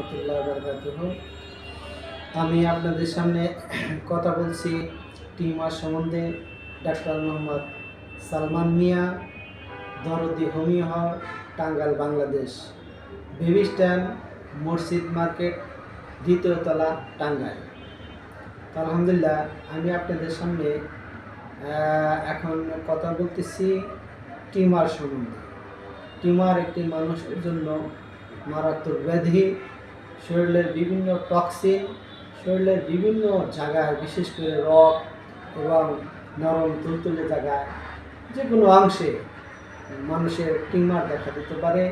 রহমতুল্লাহ বরকাতুহ। আমি আপনাদের সামনে কথা বলছি টিউমার সম্বন্ধে ডাক্তার মোহাম্মদ সালমান মিয়া, Dorodi homeo Tangail Bangladesh. Baby stand মসজিদ মার্কেট, দ্বিতীয় তলা, টাঙ্গাইল। আলহামদুলিল্লাহ, আমি আপনাদের সামনে এখন কথা বলতেছি টিউমার সম্বন্ধে। টিউমার একটি মানুষের জন্য মারাত্মক ব্যাধি শরীরের বিভিন্ন টক্সিন শরীরের বিভিন্ন জায়গায়, বিশেষ করে রক এবং নরম তুলতুলে জায়গায় যে কোনো অংশে মানুষের টিউমার দেখা দিতে পারে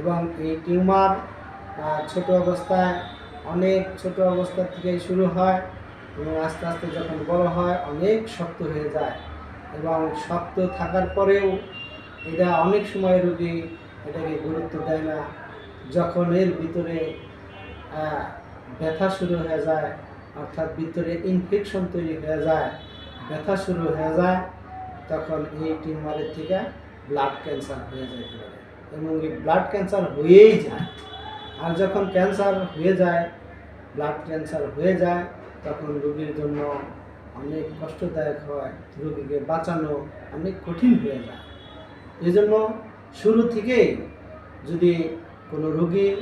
এবং এই টিউমার ছোট অবস্থায়, অনেক ছোট অবস্থা থেকে শুরু হয় এবং আস্তে আস্তে যখন বড় হয়, অনেক শক্ত হয়ে যায় এবং শক্ত থাকার পরেও এটা অনেক সময় রোগী এটাকে গুরুত্ব দেয় না। যখন এর ভিতরে ব্যথা শুরু হয়ে যায়, অর্থাৎ ভিতরে ইনফেকশন তৈরি হয়ে যায়, ব্যথা শুরু হয়ে যায়, তখন এই টিউমারের থেকে ব্লাড ক্যান্সার হয়ে পারে এবং এই ব্লাড ক্যান্সার হয়েই যায়। আর যখন ক্যান্সার হয়ে যায় ব্লাড ক্যান্সার হয়ে যায়, তখন রোগীর জন্য অনেক কষ্টদায়ক হয়, রোগীকে বাঁচানো অনেক কঠিন হয়ে যায়। এই জন্য শুরু থেকেই যদি কোনো রোগীর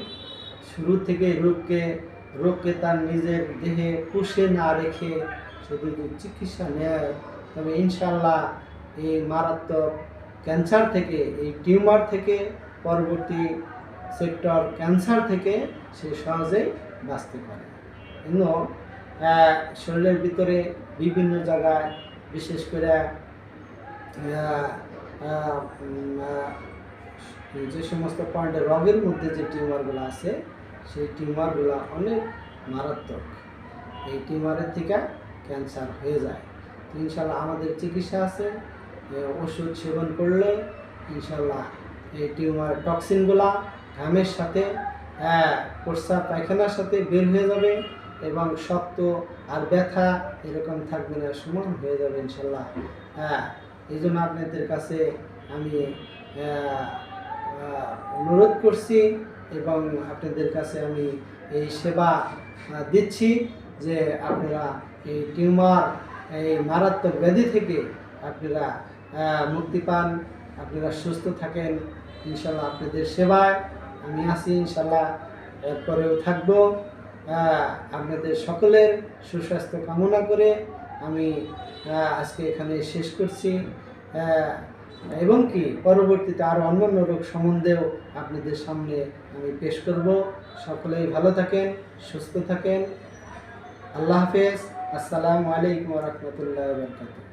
শুরু থেকে রোগকে রোগকে তার নিজের দেহে পুষে না রেখে সে যদি চিকিৎসা নেয়, তবে ইনশাল্লাহ এই মারাত্মক ক্যান্সার থেকে, এই টিউমার থেকে, পরবর্তী সেক্টর ক্যান্সার থেকে সে সহজেই বাঁচতে পারে। কিন্তু শরীরের ভিতরে বিভিন্ন জায়গায়, বিশেষ করে যে সমস্ত পয়েন্টে রগের মধ্যে যে টিউমারগুলো আছে, সেই টিউমারগুলো অনেক মারাত্মক। এই টিউমারের থেকে ক্যান্সার হয়ে যায়। তো ইনশাল্লাহ আমাদের চিকিৎসা আছে ওষুধ সেবন করলে ইনশাল্লাহ এই টিউমার টক্সিনগুলা ঘামের সাথে হ্যাঁ প্রস্রাব পায়খানার সাথে বের হয়ে যাবে এবং শক্ত আর ব্যথা এরকম থাকবে না, সমান হয়ে যাবে ইনশাল্লাহ হ্যাঁ এই জন্য আপনাদের কাছে আমি অনুরোধ করছি এবং আপনাদের কাছে আমি এই সেবা দিচ্ছি যে আপনারা এই টিউমার, এই মারাত্মক ব্যাধি থেকে আপনারা মুক্তি পান, আপনারা সুস্থ থাকেন। ইনশাল্লাহ আপনাদের সেবায় আমি আছি ইনশাল্লাহ এরপরেও থাকব। আপনাদের সকলের সুস্বাস্থ্য কামনা করে আমি আজকে এখানে শেষ করছি। এবং কি, পরবর্তীতে আরও অন্যান্য রোগ সম্বন্ধেও আপনাদের সামনে আমি পেশ করব। সকলেই ভালো থাকেন, সুস্থ থাকেন। আল্লাহ হাফেজ। আসসালামু আলাইকুম রহমতুল্লাহ বরকাতুহ।